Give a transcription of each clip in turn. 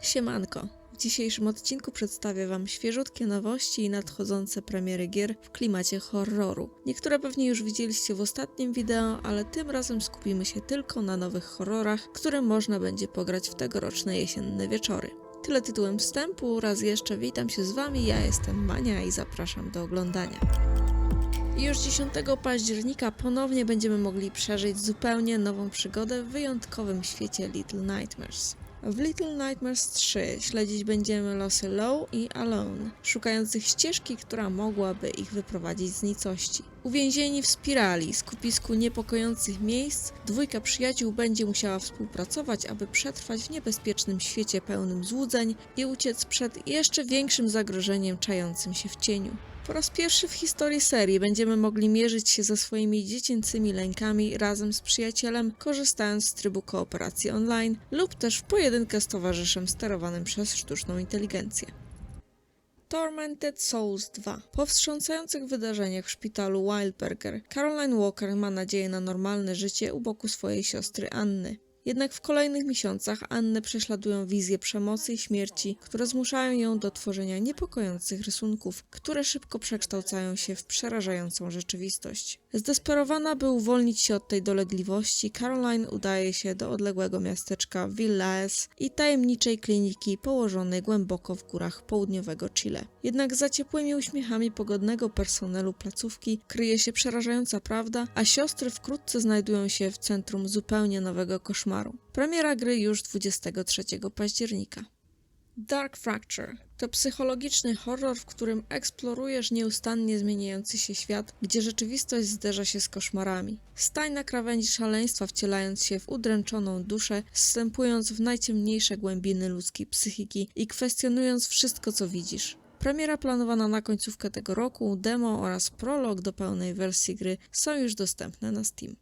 Siemanko. W dzisiejszym odcinku przedstawię Wam świeżutkie nowości i nadchodzące premiery gier w klimacie horroru. Niektóre pewnie już widzieliście w ostatnim wideo, ale tym razem skupimy się tylko na nowych horrorach, które można będzie pograć w tegoroczne jesienne wieczory. Tyle tytułem wstępu, raz jeszcze witam się z Wami, ja jestem Mania i zapraszam do oglądania. Już 10 października ponownie będziemy mogli przeżyć zupełnie nową przygodę w wyjątkowym świecie Little Nightmares. W Little Nightmares 3 śledzić będziemy losy Low i Alone, szukających ścieżki, która mogłaby ich wyprowadzić z nicości. Uwięzieni w spirali, skupisku niepokojących miejsc, dwójka przyjaciół będzie musiała współpracować, aby przetrwać w niebezpiecznym świecie pełnym złudzeń i uciec przed jeszcze większym zagrożeniem czającym się w cieniu. Po raz pierwszy w historii serii będziemy mogli mierzyć się ze swoimi dziecięcymi lękami razem z przyjacielem, korzystając z trybu kooperacji online lub też w pojedynkę z towarzyszem sterowanym przez sztuczną inteligencję. Tormented Souls 2. Po wstrząsających wydarzeniach w szpitalu Wildberger, Caroline Walker ma nadzieję na normalne życie u boku swojej siostry Anny. Jednak w kolejnych miesiącach Annę prześladują wizje przemocy i śmierci, które zmuszają ją do tworzenia niepokojących rysunków, które szybko przekształcają się w przerażającą rzeczywistość. Zdesperowana, by uwolnić się od tej dolegliwości, Caroline udaje się do odległego miasteczka Villaes i tajemniczej kliniki położonej głęboko w górach południowego Chile. Jednak za ciepłymi uśmiechami pogodnego personelu placówki kryje się przerażająca prawda, a siostry wkrótce znajdują się w centrum zupełnie nowego koszmaru. Premiera gry już 23 października. Dark Fracture to psychologiczny horror, w którym eksplorujesz nieustannie zmieniający się świat, gdzie rzeczywistość zderza się z koszmarami. Stań na krawędzi szaleństwa, wcielając się w udręczoną duszę, zstępując w najciemniejsze głębiny ludzkiej psychiki i kwestionując wszystko, co widzisz. Premiera planowana na końcówkę tego roku, demo oraz prolog do pełnej wersji gry są już dostępne na Steam.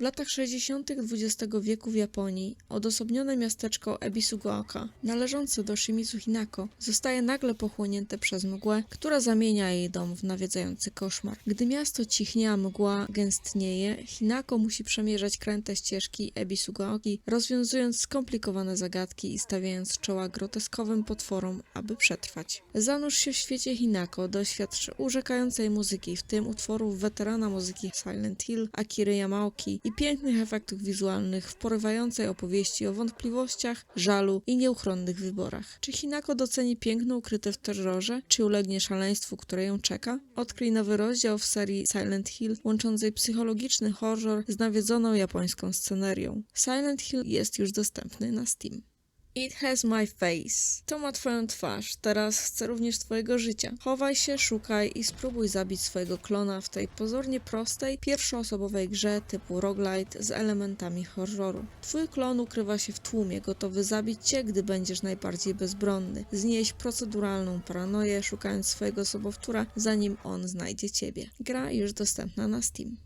W latach 60. XX wieku w Japonii odosobnione miasteczko Ebisugaoka, należące do Shimizu Hinako, zostaje nagle pochłonięte przez mgłę, która zamienia jej dom w nawiedzający koszmar. Gdy miasto cichnie, a mgła gęstnieje, Hinako musi przemierzać kręte ścieżki Ebisugaoki, rozwiązując skomplikowane zagadki i stawiając czoła groteskowym potworom, aby przetrwać. Zanurz się w świecie Hinako, doświadcz urzekającej muzyki, w tym utworów weterana muzyki Silent Hill, Akiry Yamaoki i pięknych efektów wizualnych w porywającej opowieści o wątpliwościach, żalu i nieuchronnych wyborach. Czy Hinako doceni piękno ukryte w terrorze, czy ulegnie szaleństwu, które ją czeka? Odkryj nowy rozdział w serii Silent Hill, łączącej psychologiczny horror z nawiedzoną japońską scenerią. Silent Hill jest już dostępny na Steam. It has my face. To ma twoją twarz. Teraz chcę również twojego życia. Chowaj się, szukaj i spróbuj zabić swojego klona w tej pozornie prostej, pierwszoosobowej grze typu roguelite z elementami horroru. Twój klon ukrywa się w tłumie, gotowy zabić cię, gdy będziesz najbardziej bezbronny. Znieść proceduralną paranoję, szukając swojego sobowtóra, zanim on znajdzie ciebie. Gra już dostępna na Steam.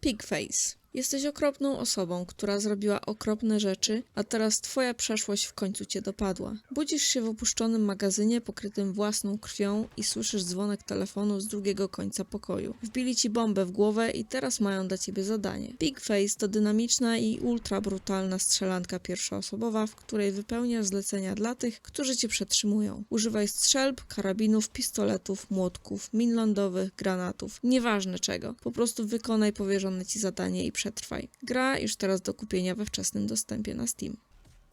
Pigface. Jesteś okropną osobą, która zrobiła okropne rzeczy, a teraz twoja przeszłość w końcu cię dopadła. Budzisz się w opuszczonym magazynie pokrytym własną krwią i słyszysz dzwonek telefonu z drugiego końca pokoju. Wbili ci bombę w głowę i teraz mają dla ciebie zadanie. Pigface to dynamiczna i ultra brutalna strzelanka pierwszoosobowa, w której wypełniasz zlecenia dla tych, którzy cię przetrzymują. Używaj strzelb, karabinów, pistoletów, młotków, min lądowych, granatów, nieważne czego. Po prostu wykonaj powierzone ci zadanie i przetrwaj. Gra już teraz do kupienia we wczesnym dostępie na Steam.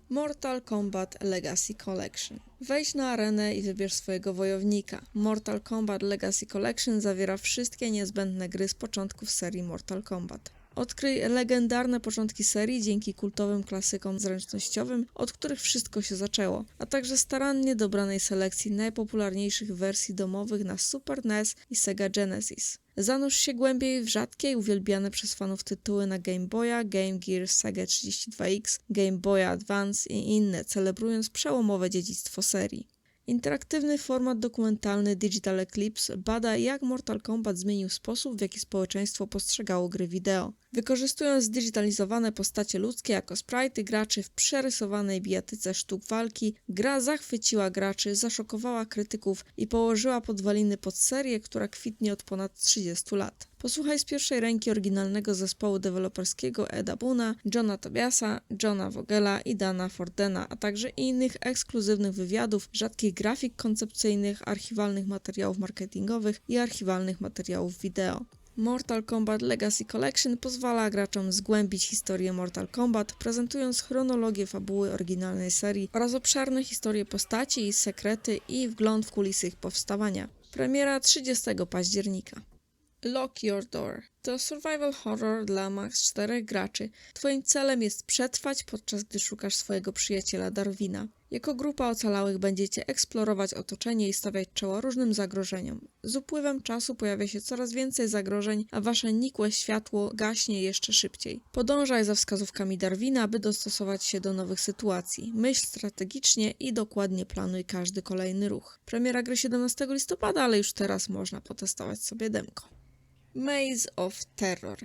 Mortal Kombat Legacy Collection. Wejdź na arenę i wybierz swojego wojownika. Mortal Kombat Legacy Collection zawiera wszystkie niezbędne gry z początków serii Mortal Kombat. Odkryj legendarne początki serii dzięki kultowym klasykom zręcznościowym, od których wszystko się zaczęło, a także starannie dobranej selekcji najpopularniejszych wersji domowych na Super NES i Sega Genesis. Zanurz się głębiej w rzadkie i uwielbiane przez fanów tytuły na Game Boya, Game Gear, Sega 32X, Game Boy Advance i inne, celebrując przełomowe dziedzictwo serii. Interaktywny format dokumentalny Digital Eclipse bada, jak Mortal Kombat zmienił sposób, w jaki społeczeństwo postrzegało gry wideo. Wykorzystując zdigitalizowane postacie ludzkie jako sprite'y graczy w przerysowanej bijatyce sztuk walki, gra zachwyciła graczy, zaszokowała krytyków i położyła podwaliny pod serię, która kwitnie od ponad 30 lat. Posłuchaj z pierwszej ręki oryginalnego zespołu deweloperskiego Eda Buna, Johna Tobiasa, Johna Vogela i Dana Fordena, a także innych ekskluzywnych wywiadów, rzadkich grafik koncepcyjnych, archiwalnych materiałów marketingowych i archiwalnych materiałów wideo. Mortal Kombat Legacy Collection pozwala graczom zgłębić historię Mortal Kombat, prezentując chronologię fabuły oryginalnej serii oraz obszerne historie postaci sekrety i wgląd w kulisy ich powstawania. Premiera 30 października. Lock Your Door to survival horror dla max 4 graczy. Twoim celem jest przetrwać, podczas gdy szukasz swojego przyjaciela Darwina. Jako grupa ocalałych będziecie eksplorować otoczenie i stawiać czoła różnym zagrożeniom. Z upływem czasu pojawia się coraz więcej zagrożeń, a wasze nikłe światło gaśnie jeszcze szybciej. Podążaj za wskazówkami Darwina, by dostosować się do nowych sytuacji. Myśl strategicznie i dokładnie planuj każdy kolejny ruch. Premiera gry 17 listopada, ale już teraz można potestować sobie demko. Maze of Terror.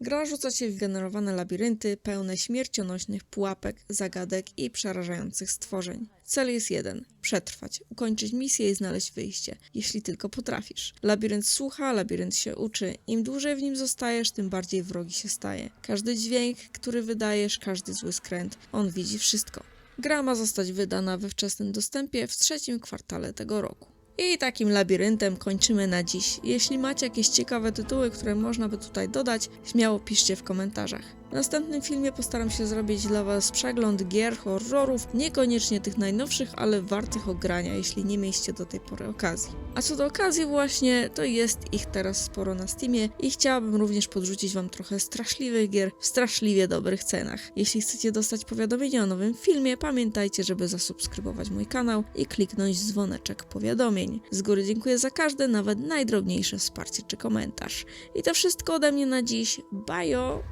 Gra rzuca cię w generowane labirynty pełne śmiercionośnych pułapek, zagadek i przerażających stworzeń. Cel jest jeden: przetrwać, ukończyć misję i znaleźć wyjście, jeśli tylko potrafisz. Labirynt słucha, labirynt się uczy. Im dłużej w nim zostajesz, tym bardziej wrogi się staje. Każdy dźwięk, który wydajesz, każdy zły skręt, on widzi wszystko. Gra ma zostać wydana we wczesnym dostępie w trzecim kwartale tego roku. I takim labiryntem kończymy na dziś. Jeśli macie jakieś ciekawe tytuły, które można by tutaj dodać, śmiało piszcie w komentarzach. W następnym filmie postaram się zrobić dla Was przegląd gier, horrorów, niekoniecznie tych najnowszych, ale wartych ogrania, jeśli nie mieliście do tej pory okazji. A co do okazji właśnie, to jest ich teraz sporo na Steamie i chciałabym również podrzucić Wam trochę straszliwych gier w straszliwie dobrych cenach. Jeśli chcecie dostać powiadomienia o nowym filmie, pamiętajcie, żeby zasubskrybować mój kanał i kliknąć dzwoneczek powiadomień. Z góry dziękuję za każde, nawet najdrobniejsze wsparcie czy komentarz. I to wszystko ode mnie na dziś. Bajo!